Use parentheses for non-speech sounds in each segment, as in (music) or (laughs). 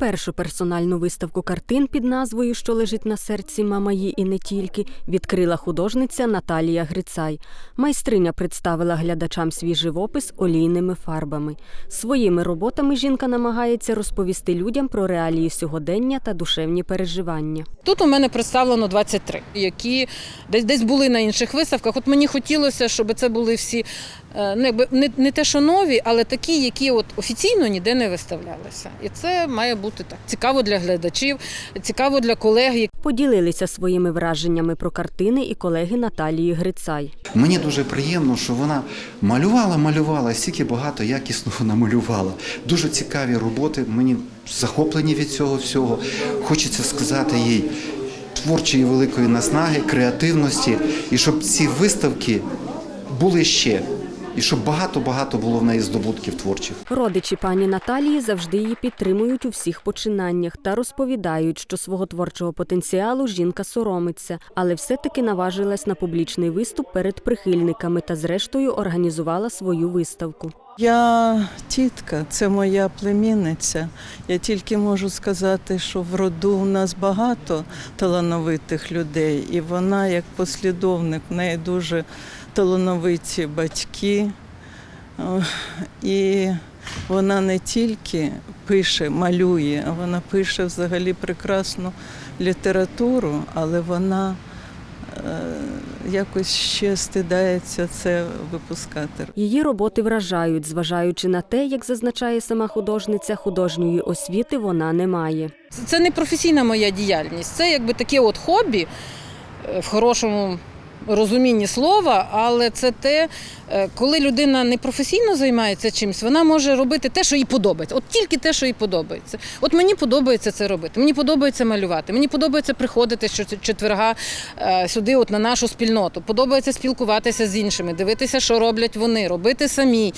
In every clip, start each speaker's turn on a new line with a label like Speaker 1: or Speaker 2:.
Speaker 1: Першу персональну виставку картин під назвою Що лежить на серці мамаї і не тільки відкрила художниця Наталія Грицай. Майстриня представила глядачам свій живопис олійними фарбами. Своїми роботами жінка намагається розповісти людям про реалії сьогодення та душевні переживання.
Speaker 2: Тут у мене представлено 23, які десь десь були на інших виставках. От мені хотілося, щоб це були всі е, ну, не, не те, що нові, але такі, які от офіційно ніде не виставлялися. І це має бути так. Цікаво для глядачів, цікаво для колег,
Speaker 1: Поділилися своїми враженнями про картини і колеги Наталії Грицай.
Speaker 3: Мені дуже приємно, що вона малювала, малювала, стільки багато якісного (laughs) намалювала. Дуже цікаві роботи. Мені захоплені від цього всього. Хочеться сказати їй творчої великої наснаги, креативності, і щоб ці виставки були ще, і щоб багато-багато було в неї здобутків творчих.
Speaker 1: Родичі пані Наталії завжди її підтримують у всіх починаннях та розповідають, що свого творчого потенціалу жінка соромиться, але все-таки наважилась на публічний виступ перед прихильниками та, зрештою, організувала свою виставку.
Speaker 4: Я тітка, це моя племінниця. Я тільки можу сказати, що в роду у нас багато талановитих людей, і вона, як послідовник, в неї дуже талановиті батьки. І вона не тільки пише, малює, а вона пише взагалі прекрасну літературу, але вона е, якось ще стидається це випускати.
Speaker 1: Її роботи вражають, зважаючи на те, як зазначає сама художниця, художньої освіти вона не має.
Speaker 2: Це- не професійна моя діяльність, це якби таке от хобі е, в хорошому розумінні слова, але це те, е, коли людина не професійно займається чимось, вона може робити те, що їй подобається. От тільки те, що їй подобається. От мені подобається це робити. Мені подобається малювати. Мені подобається приходити щочетверга е, сюди, от на нашу спільноту. Подобається спілкуватися з іншими, дивитися, що роблять вони, робити самі.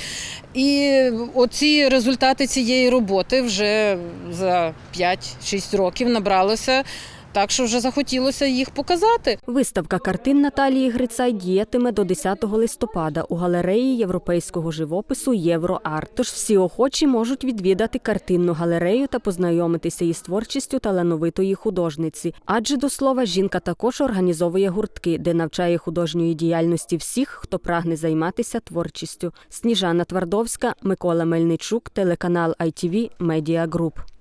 Speaker 2: І оці результати цієї роботи вже за 5-6 років набралося. Так що вже захотілося їх показати.
Speaker 1: Виставка картин Наталії Грицай діятиме до 10 листопада у галереї європейського живопису Євроарт. Тож всі охочі можуть відвідати картинну галерею та познайомитися із творчістю талановитої художниці. Адже до слова, жінка також організовує гуртки, де навчає художньої діяльності всіх, хто прагне займатися творчістю. Сніжана Твардовська, Микола Мельничук, телеканал ITV Media Group.